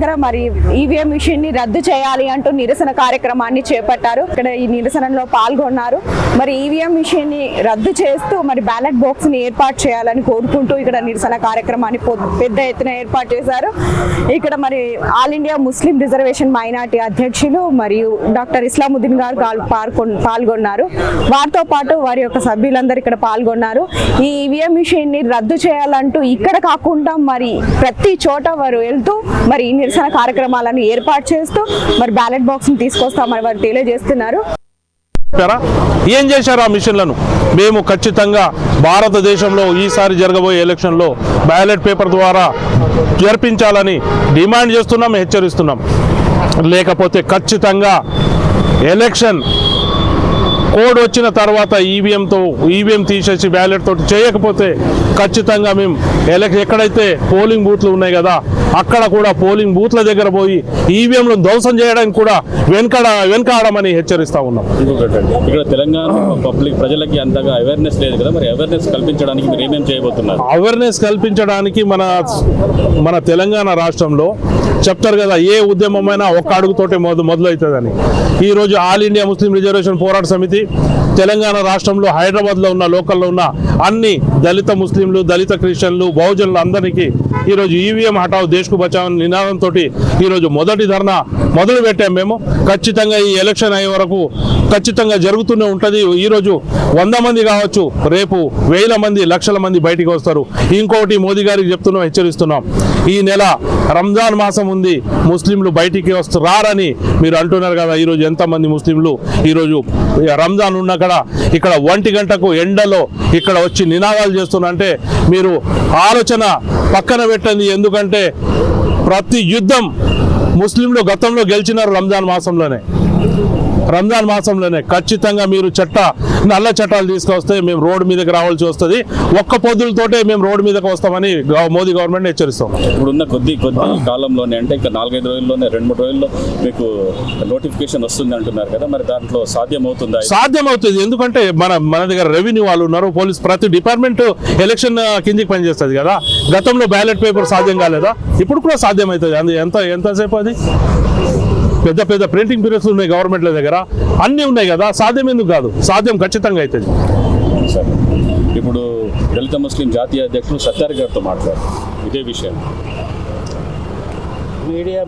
దగ్గర మరి ఈవీఎం మిషన్ని రద్దు చేయాలి అంటూ నిరసన కార్యక్రమాన్ని చేపట్టారు. ఇక్కడ ఈ నిరసనలో పాల్గొన్నారు. మరి ఈవీఎం మిషన్ని రద్దు చేస్తూ మరి బ్యాలెట్ బాక్స్ని ఏర్పాటు చేయాలని కోరుకుంటూ ఇక్కడ నిరసన కార్యక్రమాన్ని పెద్ద ఎత్తున ఏర్పాటు చేశారు. ఇక్కడ మరి all India Muslim reservation minority అధ్యక్షులు మరియు డాక్టర్ ఇస్లాముద్దీన్ గారు పాల్గొన్నారు. వారితో పాటు వారి యొక్క సభ్యులందరూ ఇక్కడ పాల్గొన్నారు. ఈ ఈవీఎం మిషన్ని రద్దు చేయాలంటూ ఇక్కడ కాకుండా మరి ప్రతి చోట వారు వెళ్తూ మరి నిరసన కార్యక్రమాలను ఏర్పాటు చేస్తూ మరి బ్యాలెట్ బాక్స్ని తీసుకొస్తామని వారు తెలియజేస్తున్నారు. ఏం చేశారు ఆ మిషన్లను? మేము ఖచ్చితంగా భారతదేశంలో ఈసారి జరగబోయే ఎలక్షన్లో బ్యాలెట్ పేపర్ ద్వారా జరిపించాలని డిమాండ్ చేస్తున్నాం హెచ్చరిస్తున్నాం. లేకపోతే ఖచ్చితంగా ఎలక్షన్ కోడ్ వచ్చిన తర్వాత ఈవీఎంతో ఈవీఎం తీసేసి బ్యాలెట్ తోటి చేయకపోతే ఖచ్చితంగా మేము ఎలక్ ఎక్కడైతే పోలింగ్ బూత్లు ఉన్నాయి కదా అక్కడ కూడా పోలింగ్ బూత్ల దగ్గర పోయి ఈవీఎంలను ధ్వంసం చేయడానికి కూడా వెనకడ వెనకాడమని హెచ్చరిస్తా ఉన్నాం. ఇక్కడ తెలంగాణ పబ్లిక్ ప్రజలకి అంతగా అవేర్నెస్ లేదు కదా మరి అవేర్నెస్ కల్పించడానికి మీరు ఏమేం చేయబోతున్నారు అవేర్నెస్ కల్పించడానికి మన మన తెలంగాణ రాష్ట్రంలో చెప్తారు కదా ఏ ఉద్యమమైనా ఒక్క అడుగుతోటే మొదలు మొదలవుతుందని. ఈరోజు ఆల్ ఇండియా ముస్లిం రిజర్వేషన్ పోరాట సమితి తెలంగాణ రాష్ట్రంలో హైదరాబాద్లో ఉన్న లోకల్లో ఉన్న అన్ని దళిత ముస్లింలు దళిత క్రిస్టియన్లు బహుజనులు అందరికీ ఈరోజు ఈవీఎం హటావ్ దేశ్కు బచావ్ నినాదంతో ఈరోజు మొదటి ధర్నా మొదలు పెట్టాం మేము. ఖచ్చితంగా ఈ ఎలక్షన్ అయ్యే వరకు ఖచ్చితంగా జరుగుతూనే ఉంటుంది. ఈరోజు వంద మంది కావచ్చు రేపు వేల మంది లక్షల మంది బయటికి వస్తారు. ఇంకోటి మోదీ గారికి చెప్తున్నాం హెచ్చరిస్తున్నాం. ఈ నెల రంజాన్ మాసం ఉంది. ముస్లింలు బయటికి వస్తు రారని మీరు అంటున్నారు కదా ఈరోజు ఎంతమంది ముస్లింలు? ఈరోజు రంజాన్ ఉన్న కాడ ఇక్కడ ఒంటి గంటకు ఎండలో ఇక్కడ వచ్చి నినాదాలు చేస్తున్నారంటే మీరు ఆలోచన పక్కన పెట్టండి. ఎందుకంటే ప్రతి యుద్ధం ముస్లింలు గతంలో గెలిచినారు రంజాన్ మాసంలోనే. రంజాన్ మాసంలోనే ఖచ్చితంగా మీరు చట్ట నల్ల చట్టాలు తీసుకొస్తే మేము రోడ్డు మీదకి రావాల్సి వస్తుంది. ఒక్క పొద్దులతోటే మేము రోడ్డు మీదకి వస్తామని మోదీ గవర్నమెంట్ హెచ్చరిస్తాం. ఇప్పుడున్న కొద్ది కొద్ది కాలంలోనే అంటే ఇంకా నాలుగైదు రోజుల్లోనే రెండు మూడు రోజుల్లో మీకు నోటిఫికేషన్ వస్తుంది అంటున్నారు కదా మరి దాంట్లో సాధ్యం అవుతుందా సాధ్యమవుతుంది. ఎందుకంటే మన మన దగ్గర రెవెన్యూ వాళ్ళు ఉన్నారు పోలీస్ ప్రతి డిపార్ట్మెంట్ ఎలక్షన్ కిందికి పనిచేస్తుంది కదా. గతంలో బ్యాలెట్ పేపర్ సాధ్యం కాలేదా? ఇప్పుడు కూడా సాధ్యమవుతుంది. అందు ఎంత ఎంతసేపు అది? పెద్ద పెద్ద ప్రింటింగ్ పీరియడ్స్ ఉన్నాయి గవర్నమెంట్ల దగ్గర. అన్నీ ఉన్నాయి కదా సాధ్యం ఎందుకు కాదు? సాధ్యం ఖచ్చితంగా అవుతుంది. సార్ ఇప్పుడు దళిత ముస్లిం జాతీయ అధ్యక్షుడు సత్యార్ గారితో మాట్లాడారు. ఇదే విషయం. మీడియా